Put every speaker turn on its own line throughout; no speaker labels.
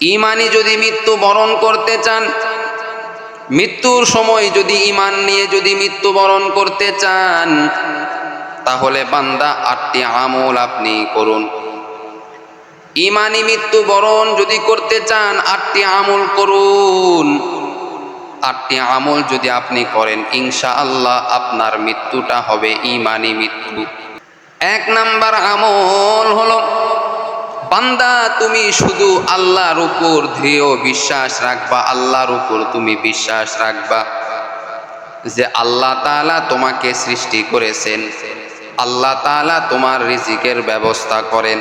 ইমানি যদি মৃত্যু বরণ করতে চান, মৃত্যুর সময় যদি ইমান নিয়ে যদি মৃত্যু বরণ করতে চান, তাহলে বান্দা আটটি আমল আপনি করুন। ইমানি মৃত্যু বরণ যদি করতে চান, আটটি আমল করুন। আটটি আমল যদি আপনি করেন ইনশা আল্লাহ আপনার মৃত্যুটা হবে ইমানি মৃত্যু। এক নাম্বার আমল হলো বান্দা, তুমি শুধু আল্লাহর উপর দৃঢ় বিশ্বাস রাখবা, আল্লাহর উপর তুমি বিশ্বাস রাখবা যে আল্লাহ তাআলা তোমাকে সৃষ্টি করেছেন, আল্লাহ তাআলা তোমার রিজিকের ব্যবস্থা করেন,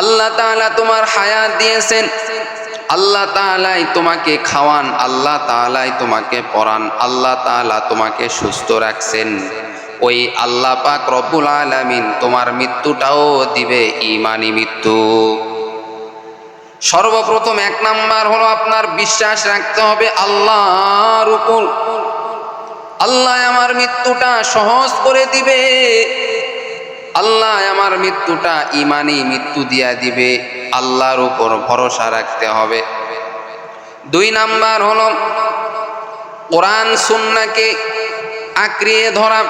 আল্লাহ তাআলা তোমার হায়াত দিয়েছেন, আল্লাহ তাআলাই তোমাকে খাওয়ান, আল্লাহ তাআলাই তোমাকে পড়ান, আল্লাহ তাআলা তোমাকে সুস্থ রাখছেন। ওই আল্লাহ পাক রব্বুল আলামিন তোমার মৃত্যুটাও দিবে ইমানি মৃত্যু। সর্বপ্রথম এক নাম্বার হলো আপনার বিশ্বাস রাখতে হবে আল্লাহর উপর। আল্লাহ আমার মৃত্যুটা সহজ করে দিবে। আল্লাহ আমার মৃত্যুটা ইমানি মৃত্যু দিয়া দিবে। আল্লাহর উপর ভরসা রাখতে হবে। দুই নাম্বার হলো কোরআন সুন্নাকে আঁকড়িয়ে ধরা।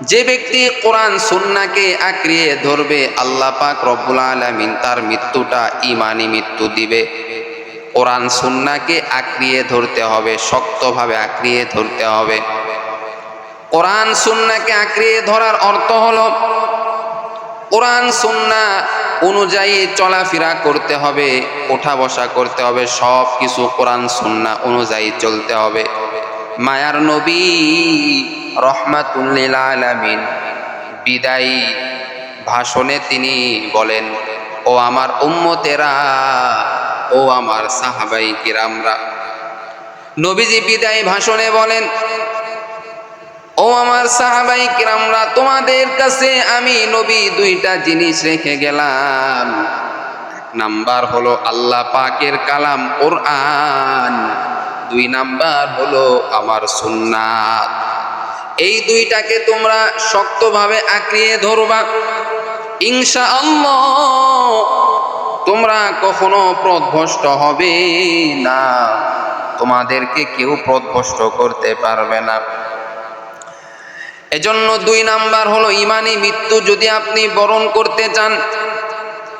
যে ব্যক্তি কোরআন, সুন্নাকে আঁকড়িয়ে ধরবে, আল্লাহ পাক রব্বুল আলামিন তার মৃত্যুটা ইমানি মৃত্যু দিবে। কোরআন, সুন্নাকে আঁকড়িয়ে ধরতে হবে, শক্তভাবে আঁকড়িয়ে ধরতে হবে। কোরআন, সুন্নাকে আঁকড়িয়ে ধরার অর্থ হলো, কোরআন, সুন্না অনুযায়ী চলাফেরা করতে হবে, ওঠা বসা করতে হবে সব কিছু কোরআন, সুন্না অনুযায়ী চলতে হবে। মায়ার নবী রহমাতুল্লিল আলামিন। বিদায়ী ভাষণে তিনি বলেন, ও আমার উম্মতেরা, ও আমার সাহাবাই কিরামরা। নবীজি বিদায়ী ভাষণে বলেন, ও আমার সাহাবাই কিরামরা, তোমাদের কাছে আমি নবী দুইটা জিনিস রেখে গেলাম। নাম্বার হলো আল্লাহ পাকের কালাম কোরআন। দুই নাম্বার হলো আমার সুন্নাত। এই দুইটাকে তোমরা শক্তভাবে আঁকড়িয়ে ধরবা। ইনশা আল্লাহ তোমরা কখনো প্রদভষ্ট হবে না। তোমাদেরকে কেউ প্রদভষ্ট করতে পারবে না। এজন্য দুই নাম্বার হলো ইমানি মৃত্যু যদি আপনি বরণ করতে চান।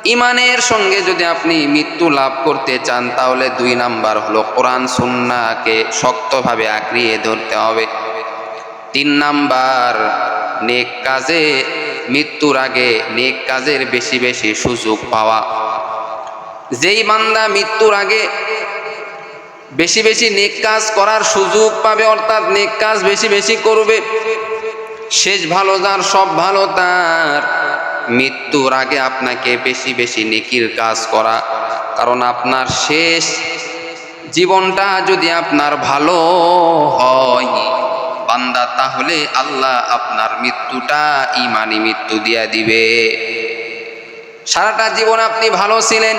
ইমানের সঙ্গে যদি আপনি মৃত্যু লাভ করতে চান, তাহলে দুই নাম্বার হলো কোরআন সুন্নাকে শক্তভাবে আঁকড়িয়ে ধরতে হবে। তিন নাম্বার, নেক কাজে মৃত্যুর আগে নেক কাজের বেশি বেশি সুযোগ পাওয়া। যেই বান্দা মৃত্যুর আগে বেশি বেশি নেক কাজ করার সুযোগ পাবে, অর্থাৎ নেক কাজ বেশি বেশি করবে, শেষ ভালো যার, সব ভালো তার। মৃত্যুর আগে আপনাকে বেশি বেশি নেকির কাজ করা, কারণ আপনার শেষ জীবনটা যদি আপনার ভালো হয়। বান্দা, তাহলে আল্লাহ আপনার মৃত্যুটা ইমানি মৃত্যু দিয়া দিবে। সারাটা জীবন আপনি ভালো ছিলেন,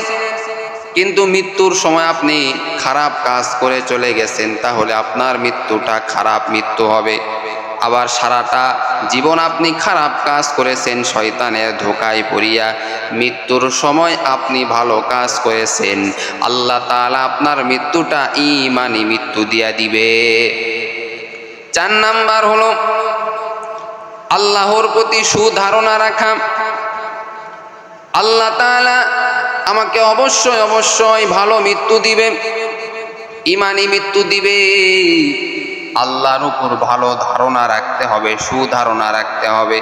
কিন্তু মৃত্যুর সময় আপনি খারাপ কাজ করে চলে গেছেন, তাহলে আপনার মৃত্যুটা খারাপ মৃত্যু হবে। আবার সারাটা জীবন আপনি খারাপ কাজ করেছেন, শয়তানের ধোকায় পড়িয়া মৃত্যুর সময় আপনি ভালো কাজ করেছেন। আল্লাহ তাআলা আপনার মৃত্যুটা ইমানি মৃত্যু দিয়া দিবে। চার নাম্বার হলো আল্লাহর প্রতি সুধারণা রাখা। আল্লাহ তাআলা আমাকে অবশ্যই অবশ্যই ভালো মৃত্যু দিবে, ইমানি মৃত্যু দিবে। আল্লাহর উপর ভালো ধারণা রাখতে হবে, সুধারণা রাখতে হবে।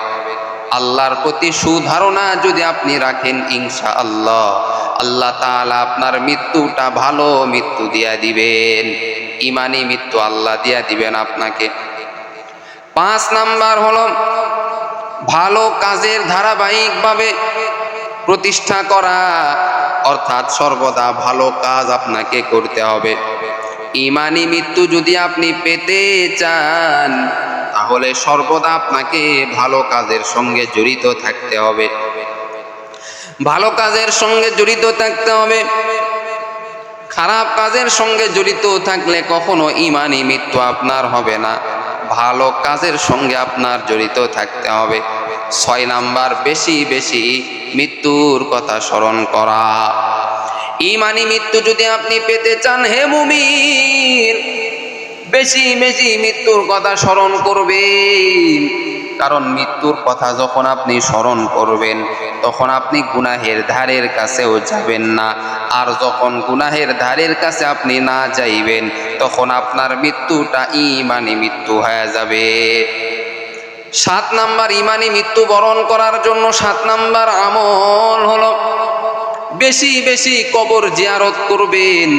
আল্লাহর প্রতি সুধারণা যদি আপনি রাখেন ইনশা আল্লাহ আল্লাহ তাআলা আপনার মৃত্যুটা ভালো মৃত্যু দিয়া দিবেন। ইমানি মৃত্যু আল্লাহ দিয়া দিবেন আপনাকে। পাঁচ নাম্বার হলো ভালো কাজের ধারাবাহিকভাবে প্রতিষ্ঠা করা, অর্থাৎ সর্বদা ভালো কাজ আপনাকে করতে হবে। ইমানি মৃত্যু যদি আপনি পেতে চান, তাহলে সর্বদা আপনাকে ভালো কাজের সঙ্গে জড়িত থাকতে হবে। ভালো কাজের সঙ্গে জড়িত থাকতে হবে। খারাপ কাজের সঙ্গে জড়িত থাকলে কখনো ইমানি মৃত্যু আপনার হবে না। ভালো কাজের সঙ্গে আপনার জড়িত থাকতে হবে। ছয় নাম্বার, বেশি বেশি মৃত্যুর কথা স্মরণ করা। ইমানি মৃত্যু যদি আপনি পেতে চান, হে মুমিন, বেশি বেশি মৃত্যুর কথা স্মরণ করবেন। কারণ মৃত্যুর কথা যখন আপনি স্মরণ করবেন, তখন আপনি গুনাহের ধারের কাছেও যাবেন না। আর যখন গুনাহের ধারের কাছে আপনি না যাইবেন, তখন আপনার মৃত্যুটা ইমানি মৃত্যু হয়ে যাবে। সাত নাম্বার ইমানি মৃত্যু বরণ করার জন্য সাত নাম্বার আমল হলো, বেশি বেশি কবর জিয়ারত করবেন।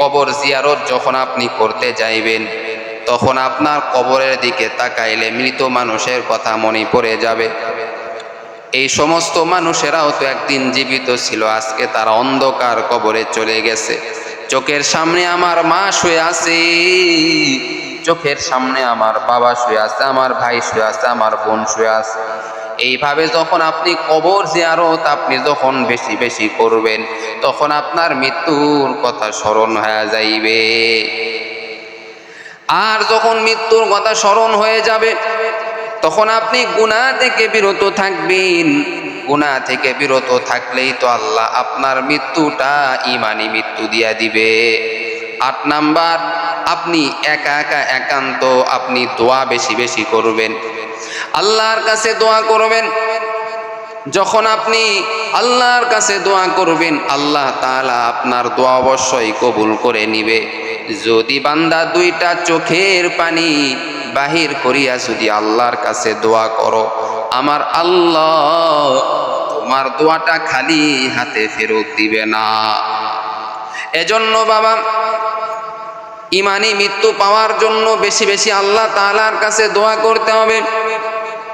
কবর জিয়ারত যখন আপনি করতে যাইবেন তখন আপনার কবরের দিকে তাকাইলে মৃত মানুষের কথা মনে পড়ে যাবে। এই সমস্ত মানুষেরাও তো একদিন জীবিত ছিল, আজকে তারা অন্ধকার কবরে চলে গেছে। চোখের সামনে আমার মা শুয়ে আছে, চোখের সামনে আমার বাবা শুয়ে আছে, আমার ভাই শুয়ে আছে, আমার বোন শুয়ে আছে। এইভাবে যখন আপনি কবর জিয়ারত আপনি যখন বেশি বেশি করবেন, তখন আপনার মৃত্যুর কথা স্মরণ হয়ে যাইবে। আর যখন মৃত্যুর কথা স্মরণ হয়ে যাবে, তখন আপনি গুণা থেকে বিরত থাকবেন। গুণা থেকে বিরত থাকলেই তো আল্লাহ আপনার মৃত্যুটা ইমানি মৃত্যু দিয়া দিবে। আট নাম্বার, আপনি একা একা একান্ত আপনি দোয়া বেশি বেশি করবেন। আল্লাহর কাছে দোয়া করবেন। যখন আপনি আল্লাহর কাছে দোয়া করবেন, আল্লাহ তালা আপনার দোয়া অবশ্যই কবুল করে নিবে। যদি বান্দা দুইটা চোখের পানি বাহির করিয়া যদি আল্লাহর কাছে দোয়া করো, আমার আল্লাহ তোমার দোয়াটা খালি হাতে ফেরত দিবে না। এজন্য বাবা, ইমানি মৃত্যু পাওয়ার জন্য বেশি বেশি আল্লাহ তাআলার কাছে দোয়া করতে হবে।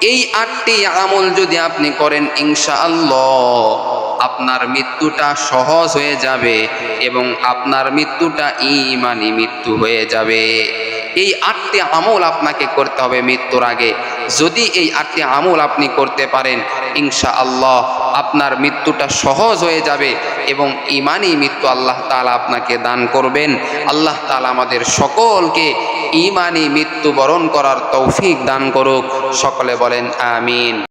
এই আটটি আমল যদি আপনি করেন ইনশা আল্লাহ আপনার মৃত্যুটা সহজ হয়ে যাবে এবং আপনার মৃত্যুটা ইমানি মৃত্যু হয়ে যাবে। এই আটটি আমল আপনাকে করতে হবে মৃত্যুর আগে। যদি এই আটটি আমল আপনি করতে পারেন ইনশা আল্লাহ আপনার মৃত্যুটা সহজ হয়ে যাবে এবং ইমানি মৃত্যু আল্লাহ তালা আপনাকে দান করবেন। আল্লাহ তালা আমাদের সকলকে ইমানি মৃত্যু বরণ করার তৌফিক দান করুক। সকলে বলেন, আমিন।